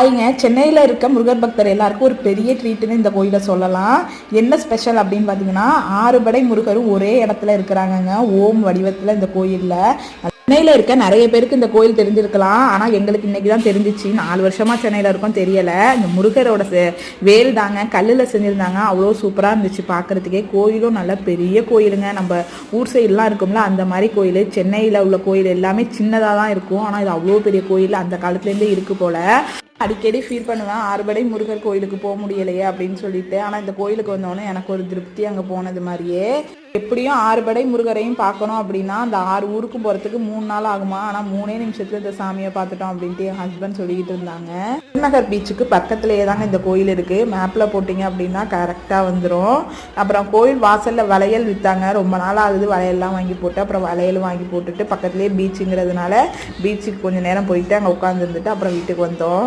ஹாய்ங்க சென்னையில் இருக்க முருகர் பக்தர் எல்லாருக்கும் ஒரு பெரிய ட்ரீட்டுன்னு இந்த கோயிலை சொல்லலாம். என்ன ஸ்பெஷல் அப்படின்னு பார்த்தீங்கன்னா ஆறுபடை முருகரும் ஒரே இடத்துல இருக்கிறாங்கங்க. ஓம் வடிவத்தில் இந்த கோயிலில். சென்னையில் இருக்க நிறைய பேருக்கு இந்த கோயில் தெரிஞ்சிருக்கலாம். ஆனால் எங்களுக்கு இன்னைக்கு தான் தெரிஞ்சிச்சு. நாலு வருஷமாக சென்னையில் இருக்கோம் தெரியலை. இந்த முருகரோட செ- வேல் தாங்க கல்லில் செஞ்சுருந்தாங்க. அவ்வளோ சூப்பராக இருந்துச்சு பார்க்கறதுக்கே கோயிலும் நல்ல பெரிய கோயிலுங்க. நம்ம ஊர் சைடெலாம் இருக்கும்ல அந்த மாதிரி கோயில். சென்னையில் உள்ள கோயில் எல்லாமே சின்னதாக தான் இருக்கும். ஆனால் இது அவ்வளோ பெரிய கோயில். அந்த காலத்துலேருந்தே இருக்குது போல். அடிக்கடி ஃபீல் பண்ணுவேன். ஆறுபடை முருகர் கோயிலுக்கு போக முடியலையே அப்படின்னு சொல்லிட்டு. ஆனால் இந்த கோயிலுக்கு வந்தோடனே எனக்கு ஒரு திருப்தி அங்கே போனது மாதிரியே. எப்படியும் ஆறுபடை முருகரையும் பார்க்கணும் அப்படின்னா அந்த ஆறு ஊருக்கு போகிறதுக்கு மூணு நாள் ஆகுமா? ஆனால் மூணே நிமிஷத்தில் இந்த சாமியை பார்த்துட்டோம் அப்படின்ட்டு என் ஹஸ்பண்ட் சொல்லிக்கிட்டு இருந்தாங்க. நகர் பீச்சுக்கு பக்கத்துலேயே தாங்க இந்த கோயில் இருக்குது மேப்பில் போட்டிங்க அப்படின்னா கரெக்டாக வந்துடும் அப்புறம் கோயில் வாசலில் வளையல் விற்றாங்க ரொம்ப நாள் ஆகுது வளையல்லாம் வாங்கி போட்டு. அப்புறம் வளையல் வாங்கி போட்டுட்டு பக்கத்துலேயே பீச்சுங்கிறதுனால பீச்சுக்கு கொஞ்சம் நேரம் போயிட்டு அங்கே உட்காந்துருந்துட்டு அப்புறம் வீட்டுக்கு வந்தோம்.